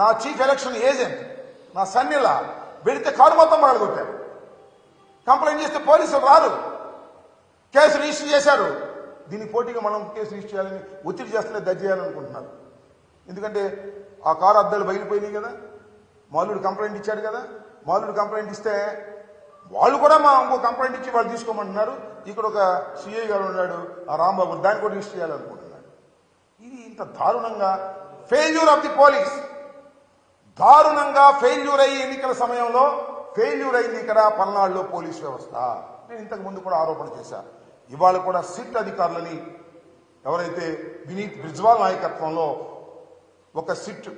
నా chief election agent నా సన్నిలా పెడితే కారు మొత్తం పగలగొట్టారు కంప్లైంట్ చేస్తే పోలీసులు రారు. కేసు రిజిస్టర్ చేశారు. దీనికి పోటీగా మనం కేసు రిజిస్టర్ చేయాలని ఒత్తిడి చేస్తూనే దర్జీ చేయాలనుకుంటున్నారు ఎందుకంటే ఆ కారు అద్దాలు బయలుపోయినాయి కదా. మాలుడు కంప్లైంట్ ఇచ్చాడు కదా. మాలుడు కంప్లైంట్ ఇస్తే వాళ్ళు కూడా మా ఇంకో కంప్లైంట్ ఇచ్చి వాళ్ళు తీసుకోమంటున్నారు. ఇక్కడ ఒక సిఐ గారు ఉన్నాడు ఆ రాంబాబు దాన్ని కూడా రిజిస్టర్ చేయాలనుకుంటున్నాడు ఇది ఇంత దారుణంగా. ఫెయిల్యూర్ ఆఫ్ ది పోలీస్ దారుణంగా ఫెయిల్యూర్ అయ్యి ఎన్నికల సమయంలో ఫెయిల్యూర్ అయింది ఇక్కడ పల్నాడులో పోలీస్ వ్యవస్థ. నేను ఇంతకు ముందు కూడా ఆరోపణ చేశాను ఇవాళ కూడా సిట్ అధికారులని ఎవరైతే వినీత్ బ్రిజ్వాల్ నాయకత్వంలో ఒక సిట్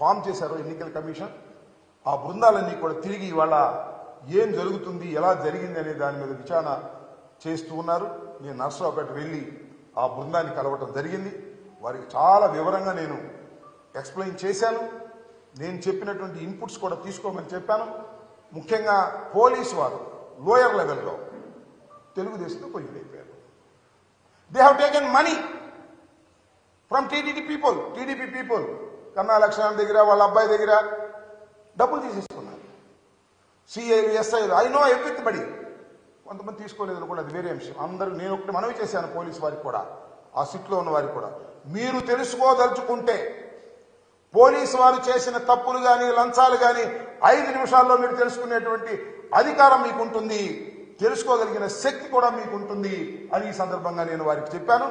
ఫామ్ చేశారో ఎన్నికల కమిషన్ ఆ బృందాలన్నీ కూడా తిరిగి ఇవాళ ఏం జరుగుతుంది ఎలా జరిగింది అనే దాని మీద విచారణ చేస్తూ ఉన్నారు. నేను నర్సరావుపేట వెళ్ళి ఆ బృందాన్ని కలవటం జరిగింది. వారికి చాలా వివరంగా నేను ఎక్స్ప్లెయిన్ చేశాను. నేను చెప్పినటువంటి ఇన్పుట్స్ కూడా తీసుకోమని చెప్పాను. ముఖ్యంగా పోలీసు వారు లోయర్ లెవెల్లో తెలుగుదేశంలో కొలిగిపోయారు they have taken money from TDP people TDP people Kanna Lakshman దగ్గర వాళ్ళ అబ్బాయి దగ్గర డబ్బులు తీసేసుకున్నారు. సిఐలు ఎస్ఐలు ఐ నో ఎవ్రీబడి కొంతమంది తీసుకోలేదు కూడా అది వేరే అంశం. అందరూ నేను ఒకటి మనవి చేశాను పోలీసు వారికి కూడా ఆ సిట్లో ఉన్న వారికి కూడా. మీరు తెలుసుకోదలుచుకుంటే పోలీసు వారు చేసిన తప్పులు కానీ లంచాలు కానీ ఐదు నిమిషాల్లో మీరు తెలుసుకునేటువంటి అధికారం మీకు ఉంటుంది తెలుసుకోగలిగిన శక్తి కూడా మీకు ఉంటుంది అని ఈ సందర్భంగా నేను వారికి చెప్పాను.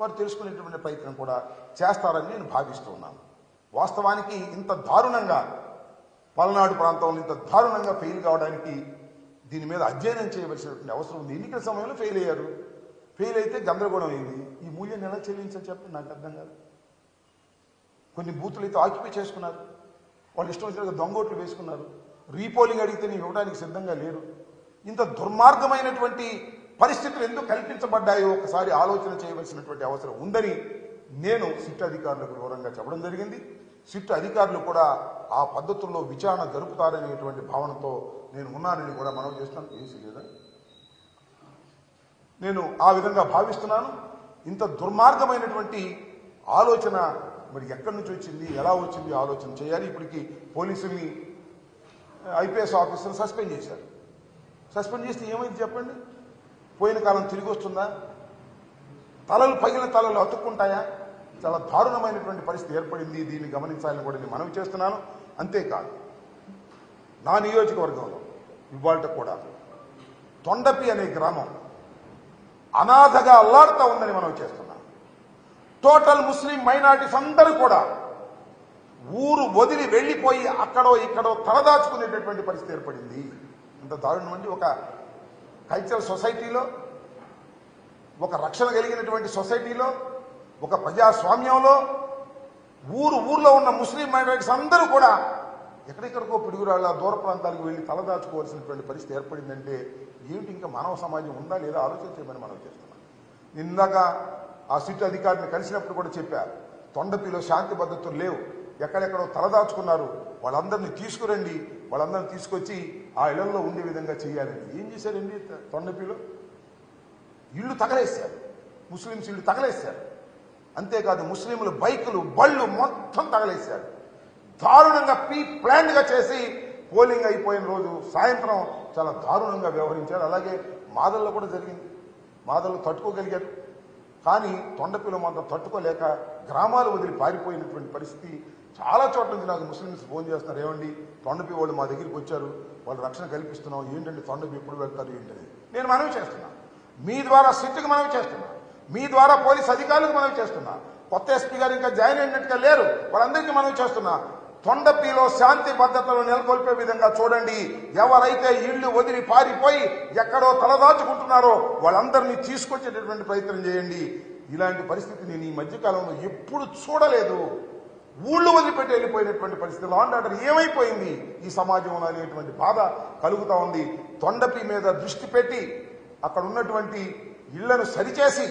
వారు తెలుసుకునేటువంటి ప్రయత్నం కూడా చేస్తారని నేను భావిస్తున్నాను వాస్తవానికి ఇంత దారుణంగా పల్నాడు ప్రాంతంలో ఇంత దారుణంగా ఫెయిల్ కావడానికి దీని మీద అధ్యయనం చేయవలసినటువంటి అవసరం ఉంది. ఎన్నికల సమయంలో ఫెయిల్ అయ్యారు. ఫెయిల్ అయితే గందరగోళం అయింది. ఈ మూల్యం ఎలా చెల్లించాలి చెప్పండి? నాకు అర్థం కాదు. కొన్ని బూతులు అయితే ఆక్యుపై చేసుకున్నారు. వాళ్ళు ఇష్టం వచ్చినట్టుగా దొంగోట్లు వేసుకున్నారు. రీపోలింగ్ అడిగితే నేను ఇవ్వడానికి సిద్ధంగా లేరు. ఇంత దుర్మార్గమైనటువంటి పరిస్థితులు ఎందుకు కల్పించబడ్డాయో ఒకసారి ఆలోచన చేయవలసినటువంటి అవసరం ఉందని నేను సిట్ అధికారులకు వివరంగా చెప్పడం జరిగింది. సిట్ అధికారులు కూడా ఆ పద్ధతుల్లో విచారణ జరుపుతారనేటువంటి భావనతో నేను ఉన్నానని కూడా మనం చేస్తున్నాను ఏసీ లేదా? నేను ఆ విధంగా భావిస్తున్నాను. ఇంత దుర్మార్గమైనటువంటి ఆలోచన మరి ఎక్కడి నుంచి వచ్చింది ఎలా వచ్చింది ఆలోచన చేయాలి. ఇప్పటికి పోలీసుల్ని ఐపీఎస్ ఆఫీసర్ని సస్పెండ్ చేశారు. సస్పెండ్ చేస్తే ఏమైంది చెప్పండి? పోయిన కాలం తిరిగి వస్తుందా? తలలు పగిలిన తలలు అతుక్కుంటాయా? చాలా దారుణమైనటువంటి పరిస్థితి ఏర్పడింది. దీన్ని గమనించాలని కూడా నేను మనవి చేస్తున్నాను. అంతేకాదు నా నియోజకవర్గంలో ఇవాళ కూడా తొండపి అనే గ్రామం అనాథగా అల్లాడుతూ ఉందని మనం చేస్తున్నాం. టోటల్ ముస్లిం మైనార్టీస్ అందరూ కూడా ఊరు వదిలి వెళ్ళిపోయి అక్కడో ఇక్కడో తలదాచుకునేటటువంటి పరిస్థితి ఏర్పడింది. అంత దారుణం అండి ఒక కల్చరల్ సొసైటీలో ఒక రక్షణ కలిగినటువంటి సొసైటీలో ఒక ప్రజాస్వామ్యంలో ఊరు ఊర్లో ఉన్న ముస్లిం మైనారిటీస్ అందరూ కూడా ఎక్కడెక్కడికో పిడుగురాళ్ళ దూర ప్రాంతాలకు వెళ్ళి తలదాచుకోవాల్సినటువంటి పరిస్థితి ఏర్పడిందంటే ఏమిటి ఇంకా మానవ సమాజం ఉందా లేదా ఆలోచించమని మనం చేస్తున్నాం. ఇందాక ఆ సిట్ అధికారిని కలిసినప్పుడు కూడా చెప్పారు తొండపిలో శాంతి భద్రతలు లేవు. ఎక్కడెక్కడో తలదాచుకున్నారు వాళ్ళందరినీ తీసుకురండి. వాళ్ళందరినీ తీసుకొచ్చి ఆ ఇళ్ళలో ఉండే విధంగా చేయాలని. ఏం చేశారండి తొండపిలో? ఇళ్ళు తగలేశారు. ముస్లింస్ ఇళ్ళు తగలేశారు. అంతేకాదు ముస్లింలు బైకులు బళ్ళు మొత్తం తగలేశారు. దారుణంగా ప్రీ ప్లాన్గా చేసి పోలింగ్ అయిపోయిన రోజు సాయంత్రం చాలా దారుణంగా వ్యవహరించారు. అలాగే మాదల్లో కూడా జరిగింది. మాదల్లో తట్టుకోగలిగారు. కానీ తొండపిల్ల మాత్రం తట్టుకోలేక గ్రామాలు వదిలి పారిపోయినటువంటి పరిస్థితి చాలా చోట్ల నుంచి నాకు ముస్లిమ్స్ ఫోన్ చేస్తున్నారు. ఏమండి? తొండపి వాళ్ళు మా దగ్గరికి వచ్చారు. వాళ్ళు రక్షణ కల్పిస్తున్నాం. ఏంటంటే తొండపి ఎప్పుడు వెళ్తారు ఏంటని? నేను మనవి చేస్తున్నా. మీ ద్వారా సిట్కి మనవి చేస్తున్నా. మీ ద్వారా పోలీస్ అధికారులకు మనవి చేస్తున్నా. కొత్త ఎస్పీ గారు ఇంకా జాయిన్ అయినట్టుగా లేరు. వాళ్ళందరికీ మనవి చేస్తున్నా. తొండపిలో శాంతి భద్రతలు నెలకొల్పే విధంగా చూడండి. ఎవరైతే ఇళ్ళు వదిలి పారిపోయి ఎక్కడో తలదాచుకుంటున్నారో వాళ్ళందరినీ తీసుకొచ్చేటటువంటి ప్రయత్నం చేయండి. ఇలాంటి పరిస్థితి నేను ఈ మధ్యకాలంలో ఎప్పుడు చూడలేదు. ఊళ్ళు వదిలిపెట్టి వెళ్ళిపోయినటువంటి పరిస్థితి. లా ఆర్డర్ ఏమైపోయింది? ఈ సమాజంలో అనేటువంటి బాధ కలుగుతూ ఉంది. తొండపి మీద దృష్టి పెట్టి అక్కడ ఉన్నటువంటి ఇళ్ళను సరిచేసి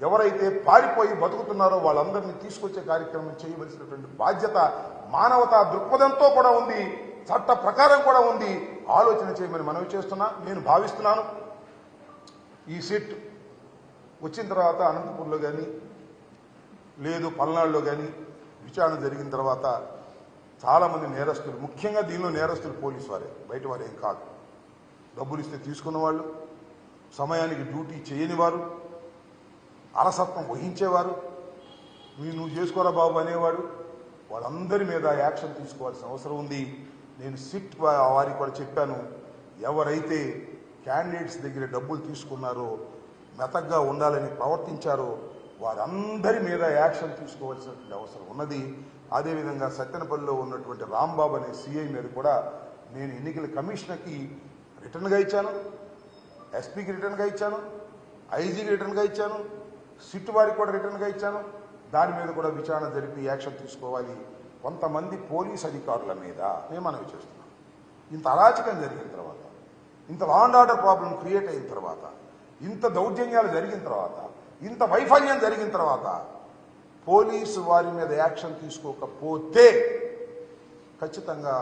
ఎవరైతే పారిపోయి బతుకుతున్నారో వాళ్ళందరినీ తీసుకొచ్చే కార్యక్రమం చేయవలసినటువంటి బాధ్యత మానవతా దృక్పథంతో కూడా ఉంది చట్ట ప్రకారం కూడా ఉంది. ఆలోచన చేయమని మనవి చేస్తున్నా నేను భావిస్తున్నాను. ఈ సిట్ వచ్చిన తర్వాత అనంతపూర్లో కానీ లేదు పల్నాడులో కానీ విచారణ జరిగిన తర్వాత చాలామంది నేరస్తులు ముఖ్యంగా దీనిలో నేరస్తులు పోలీసు వారే బయట వారు ఏం కాదు. డబ్బులు ఇస్తే తీసుకున్న వాళ్ళు సమయానికి డ్యూటీ చేయని వారు అలసత్వం వహించేవారు. నువ్వు నువ్వు చేసుకోరా బాబు అనేవాడు. వాళ్ళందరి మీద యాక్షన్ తీసుకోవాల్సిన అవసరం ఉంది. నేను సిట్ వారికి కూడా చెప్పాను. ఎవరైతే క్యాండిడేట్స్ దగ్గర డబ్బులు తీసుకున్నారో మెతగ్గా ఉండాలని ప్రవర్తించారో వారందరి మీద యాక్షన్ తీసుకోవాల్సినటువంటి అవసరం ఉన్నది. అదేవిధంగా సత్యనపల్లిలో ఉన్నటువంటి రాంబాబు అనే సీఐ మీద కూడా నేను ఎన్నికల కమిషనర్కి రిటర్న్గా ఇచ్చాను. ఎస్పీకి రిటర్న్గా ఇచ్చాను. ఐజీకి రిటర్న్గా ఇచ్చాను. సిట్ వారికి కూడా రిటర్న్గా ఇచ్చాను. దాని మీద కూడా విచారణ జరిపి యాక్షన్ తీసుకోవాలి. కొంతమంది పోలీస్ అధికారుల మీద మేము మనవి చేస్తున్నాం. ఇంత అరాచకం జరిగిన తర్వాత ఇంత law and order problem create అయిన తర్వాత ఇంత దౌర్జన్యాలు జరిగిన తర్వాత ఇంత వైఫల్యం జరిగిన తర్వాత పోలీసు వారి మీద యాక్షన్ తీసుకోకపోతే ఖచ్చితంగా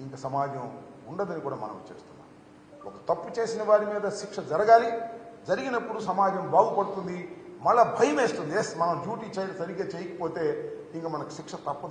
ఇంక సమాజం ఉండదని కూడా మనం చేస్తున్నాం. ఒక తప్పు చేసిన వారి మీద శిక్ష జరగాలి. జరిగినప్పుడు సమాజం బాగుపడుతుంది. మళ్ళా భయం వేస్తుంది ఎస్ మనం డ్యూటీ చేయ సరిగ్గా చేయకపోతే ఇంకా మనకు శిక్ష తప్పదు.